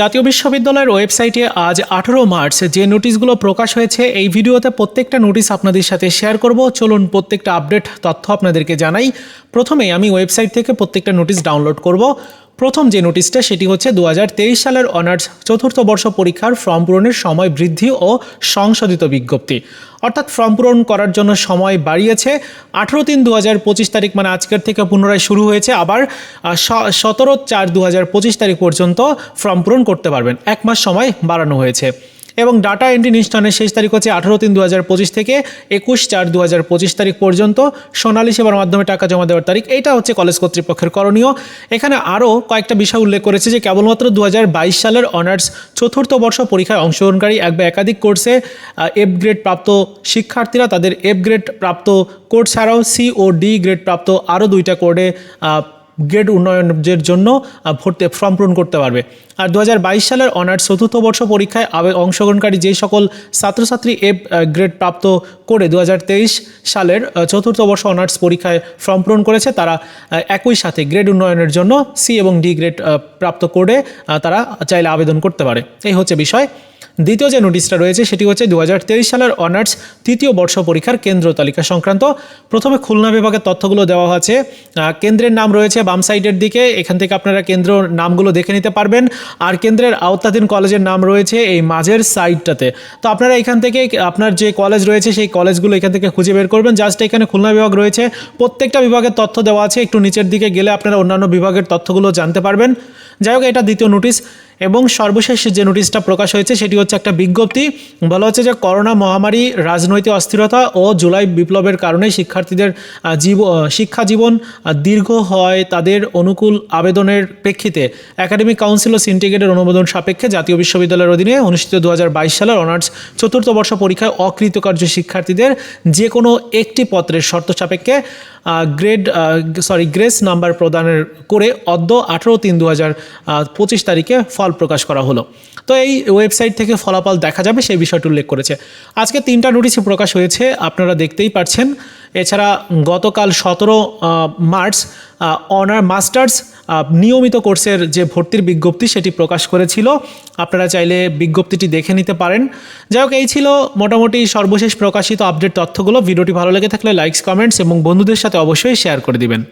জাতীয় বিশ্ববিদ্যালয়ের ওয়েবসাইটে আজ আঠারো মার্চ যে নোটিশগুলো প্রকাশ হয়েছে, এই ভিডিওতে প্রত্যেকটা নোটিশ আপনাদের সাথে শেয়ার করব। চলুন প্রত্যেকটা আপডেট তথ্য আপনাদেরকে জানাই। প্রথমেই আমি ওয়েবসাইট থেকে প্রত্যেকটা নোটিশ ডাউনলোড করব। প্রথম যে নোটিশটা, সেটি হচ্ছে দু হাজার তেইশ সালের অনার্স চতুর্থ বর্ষ পরীক্ষার ফর্ম পূরণের সময় বৃদ্ধি ও সংশোধিত বিজ্ঞপ্তি। অর্থাৎ ফর্ম পূরণ করার জন্য সময় বাড়িয়েছে। আঠেরো তিন দু হাজার পঁচিশ তারিখ মানে আজকের থেকে পুনরায় শুরু হয়েছে। আবার সতেরো চার দু হাজার পঁচিশ তারিখ পর্যন্ত ফর্ম পূরণ করতে পারবেন। এক মাস সময় বাড়ানো হয়েছে। এবং ডাটা এন্ট্রি নিষ্ঠানের শেষ তারিখ হচ্ছে আঠারো তিন দু থেকে একুশ চার দু তারিখ পর্যন্ত। সোনালী সেবার মাধ্যমে টাকা জমা দেওয়ার তারিখ, এটা হচ্ছে কলেজ কর্তৃপক্ষের করণীয়। এখানে আরও কয়েকটা বিষয় উল্লেখ করেছে যে কেবলমাত্র দু হাজার বাইশ সালের অনার্স চতুর্থ বর্ষ পরীক্ষায় অংশগ্রহণকারী এক বা একাধিক কোর্সে এফ গ্রেড প্রাপ্ত শিক্ষার্থীরা তাদের এফ গ্রেড প্রাপ্ত কোর্স ছাড়াও সি ও ডি গ্রেড প্রাপ্ত আরও দুইটা কোর্ডে গ্রেড উন্নয়নের জন্য ভর্তি, ফর্ম পূরণ করতে পারবে। আর দু হাজার বাইশ সালের অনার্স চতুর্থ বর্ষ পরীক্ষায় অংশগ্রহণকারী যে সকল ছাত্রছাত্রী এ গ্রেড প্রাপ্ত করে দু হাজার তেইশ সালের চতুর্থ বর্ষ অনার্স পরীক্ষায় ফর্ম পূরণ করেছে, তারা একই সাথে গ্রেড উন্নয়নের জন্য সি এবং ডি গ্রেড প্রাপ্ত করে তারা চাইলে আবেদন করতে পারে। এই হচ্ছে বিষয়। দ্বিতীয় যে নোটিশটা রয়েছে সেটি হচ্ছে দু হাজার তেইশ সালের অনার্স তৃতীয় বর্ষ পরীক্ষার কেন্দ্র তালিকা সংক্রান্ত। প্রথমে খুলনা বিভাগের তথ্যগুলো দেওয়া আছে। কেন্দ্রের নাম রয়েছে বাম সাইডের দিকে। এখান থেকে আপনারা কেন্দ্র নামগুলো দেখে নিতে পারবেন। আর কেন্দ্রের আওতাধীন কলেজের নাম রয়েছে এই মাঝের সাইডটাতে। তো আপনারা এখান থেকে, আপনার যে কলেজ রয়েছে সেই কলেজগুলো এখান থেকে খুঁজে বের করবেন। জাস্ট এখানে খুলনা বিভাগ রয়েছে। প্রত্যেকটা বিভাগের তথ্য দেওয়া আছে। একটু নিচের দিকে গেলে আপনারা অন্যান্য বিভাগের তথ্যগুলো জানতে পারবেন। যাই হোক, এটা দ্বিতীয় নোটিশ। এবং সর্বশেষ যে নোটিশটা প্রকাশ হয়েছে, সেটি হচ্ছে একটা বিজ্ঞপ্তি। বলা হচ্ছে যে করোনা মহামারী, রাজনৈতিক অস্থিরতা ও জুলাই বিপ্লবের কারণে শিক্ষার্থীদের জীব শিক্ষা জীবন দীর্ঘ হয় তাদের অনুকূল আবেদনের প্রেক্ষিতে। একাডেমিক কাউন্সিল ও সিন্ডিকেটের অনুমোদন সাপেক্ষে জাতীয় বিশ্ববিদ্যালয়ের অধীনে অনুষ্ঠিত দু হাজার বাইশ সালের অনার্স চতুর্থ বর্ষ পরীক্ষায় অকৃতকার্য শিক্ষার্থীদের যে কোনো একটি পত্রের শর্ত সাপেক্ষে গ্রেড সরি গ্রেস নাম্বার প্রদানের করে অদ্য আঠেরো তিন দু হাজার পঁচিশ তারিখে ফল প্রকাশ করা হলো। তো এই ওয়েবসাইট থেকে ফলাফল দেখা যাবে, সেই বিষয়টি উল্লেখ করেছে। আজকে তিনটা নোটিশই প্রকাশ হয়েছে, আপনারা দেখতেই পাচ্ছেন এছাড়া গতকাল সতেরো মার্চ অনার মাস্টার্স নিয়মিত কোর্সের যে ভর্তির বিজ্ঞপ্তি, সেটি প্রকাশ করেছিল। আপনারা চাইলে বিজ্ঞপ্তিটি দেখে নিতে পারেন। যাই হোক, এই ছিল মোটামুটি সর্বশেষ প্রকাশিত আপডেট তথ্যগুলো। ভিডিওটি ভালো লেগে থাকলে লাইকস কমেন্টস এবং বন্ধুদের সাথে অবশ্যই শেয়ার করে দিবেন।